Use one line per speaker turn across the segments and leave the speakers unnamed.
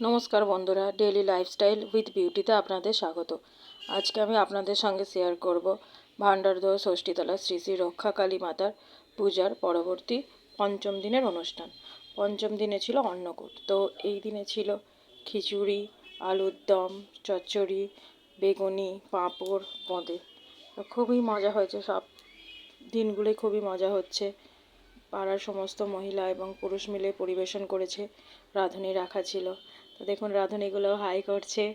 নমস্কার বন্ধুরা daily lifestyle with বিউটিতে আপনাদের স্বাগত। আজকে আমি আপনাদের সঙ্গে শেয়ার করব ভান্ডারদোর ষষ্ঠীতলা, শ্রী শ্রী রক্ষাকালী মাতার পূজার পরবর্তী পঞ্চম দিনের অনুষ্ঠান। পঞ্চম দিনে ছিল অন্নকূট। তো এই দিনে ছিল খিচুড়ি, আলুর দম, চচ্চড়ি, বেগুনি, পাঁপড় বোঁদে খুবই মজা হয়েছে, সব দিনগুলোই খুবই মজা হচ্ছে। পাড়ার সমস্ত মহিলা এবং পুরুষ মিলে পরিবেশন করেছে, রাঁধুনি রাখা ছিল। তো দেখুন, রাঁধুনিগুলো হাই করছে।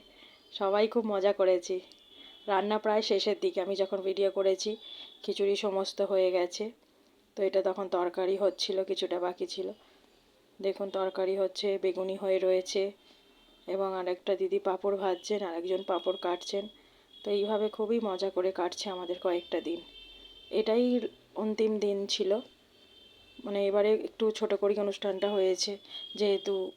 সবাই খুব মজা করেছি। রান্না প্রায় শেষের দিকে। আমি যখন ভিডিও করেছি, খিচুড়ি সমস্ত হয়ে গেছে। তো এটা তখন তরকারি হচ্ছিল, কিছুটা বাকি ছিল। দেখুন, তরকারি হচ্ছে, বেগুনি হয়ে রয়েছে এবং আরেকটা দিদি পাঁপড় ভাজছেন আর একজন পাঁপড় কাটছেন। তো এইভাবে খুবই মজা করে কাটছে আমাদের কয়েকটা দিন। এটাই অন্তিম দিন ছিল। মানে এবারে একটু ছোটো করে অনুষ্ঠানটা হয়েছে। যেহেতু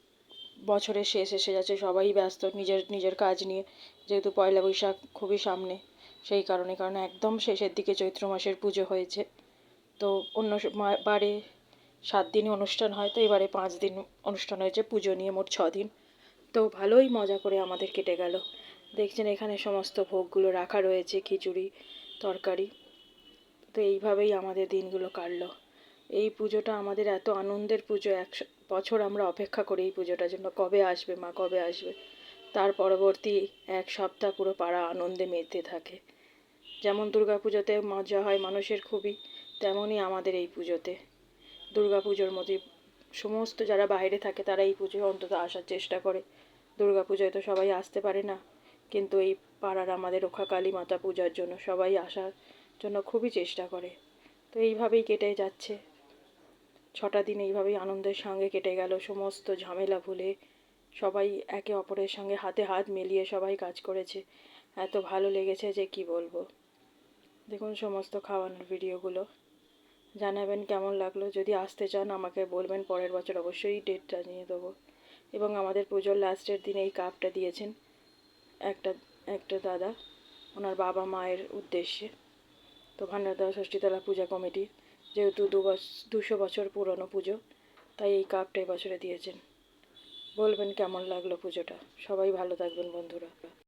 বছরের শেষ এসে যাচ্ছে, সবাই ব্যস্ত নিজের নিজের কাজ নিয়ে, যেহেতু পয়লা বৈশাখ খুবই সামনে, সেই কারণে, কারণ একদম শেষের দিকে চৈত্র মাসের পুজো হয়েছে। তো অন্য বারে সাত দিন অনুষ্ঠান হয়, তো এবারে পাঁচ দিন অনুষ্ঠান হয়েছে, পুজো নিয়ে মোট ছ দিন। তো ভালোই মজা করে আমাদের কেটে গেল। দেখছেন এখানে সমস্ত ভোগগুলো রাখা রয়েছে, খিচুড়ি, তরকারি। তো এইভাবেই আমাদের দিনগুলো কাটলো। এই পুজোটা আমাদের এত আনন্দের পুজো, এক বছর আমরা অপেক্ষা করি এই পুজোটার জন্য, কবে আসবে মা, কবে আসবে? তার পরবর্তী এক সপ্তাহ পুরো পাড়া আনন্দে মেতে থাকে। যেমন দুর্গা পুজোতে মজা হয় মানুষের খুবই, তেমনই আমাদের এই পুজোতে। দুর্গা পুজোর মধ্যে সমস্ত যারা বাইরে থাকে তারা এই পুজোয় অন্তত আসার চেষ্টা করে। দুর্গা পুজোয় তো সবাই আসতে পারে না, কিন্তু এই পাড়ার আমাদের রক্ষা কালী মাতা পূজার জন্য সবাই আসার জন্য খুবই চেষ্টা করে। তো এইভাবেই কেটে যাচ্ছে। ছটা দিন এইভাবেই আনন্দের সঙ্গে কেটে গেল, সমস্ত ঝামেলা ভুলে। সবাই একে অপরের সঙ্গে হাতে হাত মিলিয়ে সবাই কাজ করেছে। এত ভালো লেগেছে যে কি বলব। দেখুন সমস্ত খাওয়ানোর ভিডিওগুলো। জানাবেন কেমন লাগল। যদি আসতে চান, আমাকে বলবেন। পরের বছর অবশ্যই ডেটটা নিয়ে দেবো। এবং আমাদের পুজোর লাস্টের দিনে এই কাপটা দিয়েছেন একটা একটা দাদা। ওনার বাবা মায়ের উদ্দেশ্যে। তো ভান্ডারদা ষষ্ঠীতলা পূজা কমিটির যেহেতু দু দুশো বছর পুরনো পুজো, তাই এই কাপটা এবছরে দিয়েছেন। বলবেন কেমন লাগল পুজোটা? সবাই ভালো থাকবেন বন্ধুরা।